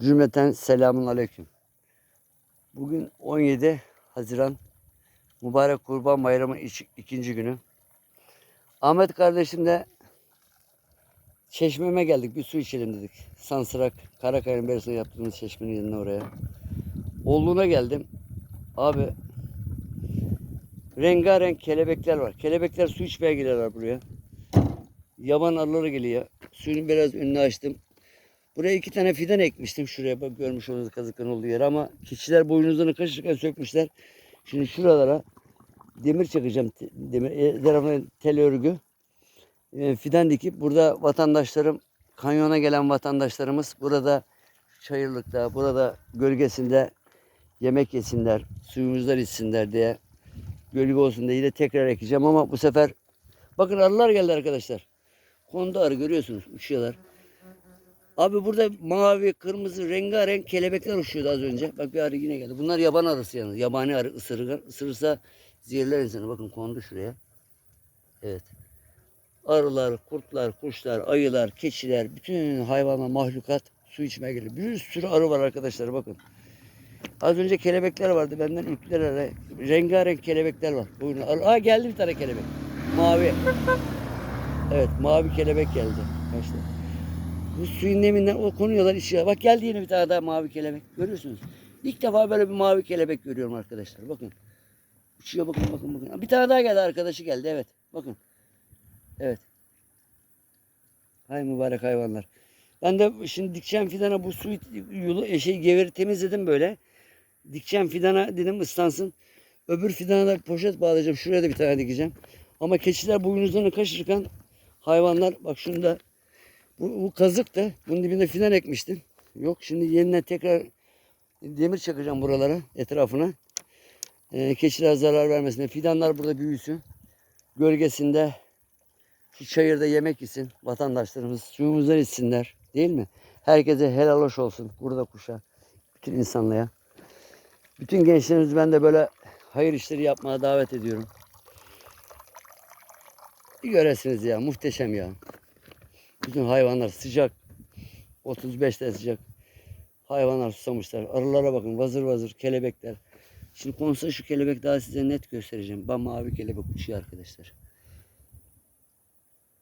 Cümleten selamun aleyküm. Bugün 17 Haziran mübarek Kurban Bayramı ikinci günü. Ahmet kardeşimle çeşmeme geldik. Bir su içelim dedik. Sansırak, Karakaya'nın berisine yaptığımız çeşmenin yanına oraya. Oğluna geldim. Abi rengarenk kelebekler var. Kelebekler su içmeye geliyorlar buraya. Yaban arıları geliyor. Suyun biraz önünü açtım. Buraya iki tane fidan ekmiştim. Şuraya bak görmüş olduğunuz kazıkların olduğu yer ama keçiler boynuzlarını kaşırken sökmüşler. Şimdi şuralara demir çakacağım. Demir, e, tarafına tel örgü. E, fidan dikip burada vatandaşlarım, kanyona gelen vatandaşlarımız burada çayırlıkta, burada gölgesinde yemek yesinler, suyumuzdan içsinler diye gölge olsun diye yine tekrar ekeceğim ama bu sefer bakın arılar geldi arkadaşlar. Kondu arı görüyorsunuz uçuyorlar. Abi burada mavi, kırmızı, rengarenk kelebekler uçuyordu az önce. Bak bir arı yine geldi. Bunlar yaban arısı yalnız. Yabani arı ısırgan. Isırırsa zehirler insanı. Bakın kondu şuraya. Evet. Arılar, kurtlar, kuşlar, ayılar, keçiler, bütün hayvanlar, mahlukat su içmeye geliyor. Bir sürü arı var arkadaşlar bakın. Az önce kelebekler vardı benden ürktüler ara. Rengarenk kelebekler var. Buyurun. Aa geldi bir tane kelebek. Mavi. Evet mavi kelebek geldi. Kaçtı. Bu suyun neminden o konuyorlar içiyor. Bak geldi yine bir tane daha mavi kelebek. Görüyorsunuz. İlk defa böyle bir mavi kelebek görüyorum arkadaşlar. Bakın. Uçuyor bakın bakın bakın. Bir tane daha geldi arkadaşı geldi evet. Bakın. Evet. Hay mübarek hayvanlar. Ben de şimdi dikeceğim fidana bu suyu yolu şey geveri temizledim böyle. Dikeceğim fidana dedim ıslansın. Öbür fidana da poşet bağlayacağım. Şuraya da bir tane dikeceğim. Ama keçiler boynuzlarını kaşırken hayvanlar bak şunda bu, bu kazık da bunun dibinde fidan ekmiştim. Yok şimdi yeniden tekrar demir çakacağım buralara etrafına. Ee, keçiler zarar vermesin. Fidanlar burada büyüsün. Gölgesinde şu çayırda yemek yesin vatandaşlarımız. Suyumuzdan içsinler. Değil mi? Herkese helal hoş olsun. Burada kuşa. Bütün insanlığa. Bütün gençlerimizi ben de böyle hayır işleri yapmaya davet ediyorum. Bir göresiniz ya. Muhteşem ya. Bütün hayvanlar sıcak. 35 derece sıcak. Hayvanlar susamışlar. Arılara bakın vazır vazır kelebekler. Şimdi konsa şu kelebek daha size net göstereceğim. Bam mavi kelebek uçuyor arkadaşlar.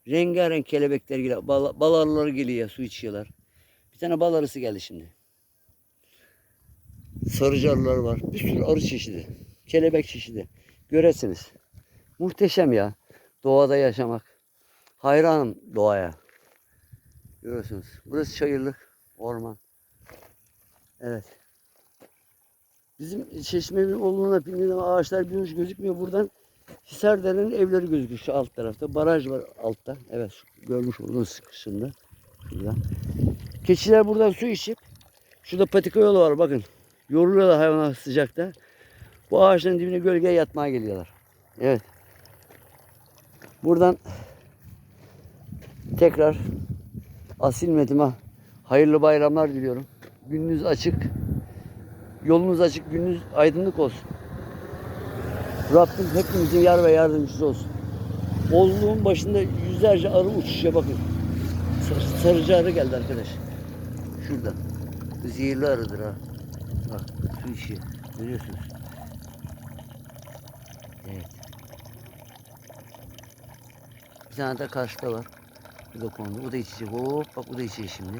Rengarenk kelebekler geliyor. Bal, bal arıları geliyor su içiyorlar. Bir tane bal arısı geldi şimdi. Sarıcı arılar var. Bir sürü arı çeşidi. Kelebek çeşidi. Göresiniz. Muhteşem ya. Doğada yaşamak. Hayranım doğaya. Görüyorsunuz. Burası çayırlık, orman. Evet. Bizim çeşmenin olduğuna bildiğim ağaçlar büyümüş gözükmüyor. Buradan Hisardere'nin evleri gözüküyor şu alt tarafta. Baraj var altta. Evet görmüş olduğunuz kısımda. Şurada. Keçiler buradan su içip şurada patika yolu var bakın. Yoruluyorlar hayvanlar sıcakta. Bu ağaçların dibine gölgeye yatmaya geliyorlar. Evet. Buradan tekrar asil metime hayırlı bayramlar diliyorum. Gününüz açık. Yolunuz açık, gününüz aydınlık olsun. Rabbim hepimizin yar ve yardımcısı olsun. Oğluluğun başında yüzlerce arı uçuşuyor bakın. Sar- Sarıcı arı geldi arkadaş. Şurada. Zehirli arıdır ha. Bak su içiyor. Görüyorsunuz. Evet. Bir tane de karşıda var. Da kondu. Bu da içecek. Hop bak bu da içecek şimdi.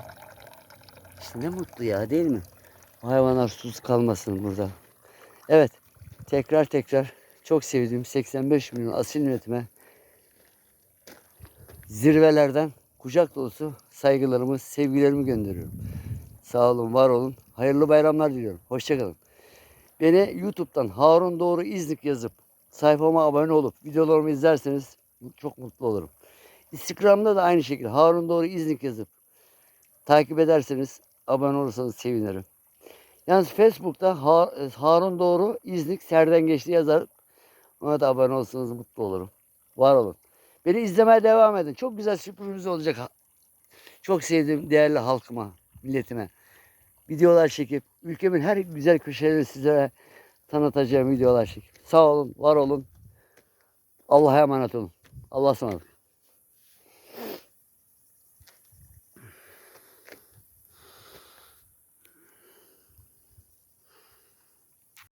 İşte ne mutlu ya değil mi? Hayvanlar susuz kalmasın burada. Evet. Tekrar tekrar çok sevdiğim 85 milyon asil milletime zirvelerden kucak dolusu saygılarımı, sevgilerimi gönderiyorum. Sağ olun, var olun. Hayırlı bayramlar diliyorum. Hoşçakalın. Beni YouTube'dan Harun Doğru İznik yazıp sayfama abone olup videolarımı izlerseniz çok mutlu olurum. Instagram'da da aynı şekilde Harun Doğru İznik yazıp takip ederseniz abone olursanız sevinirim. Yalnız Facebook'ta Ha- Harun Doğru İznik Serden Geçti yazar. Ona da abone olsanız mutlu olurum. Var olun. Beni izlemeye devam edin. Çok güzel sürpriz olacak. Çok sevdiğim değerli halkıma, milletime. Videolar çekip ülkemin her güzel köşelerini sizlere tanıtacağım videolar çekip. Sağ olun, var olun. Allah'a emanet olun. Allah'a ısmarladık.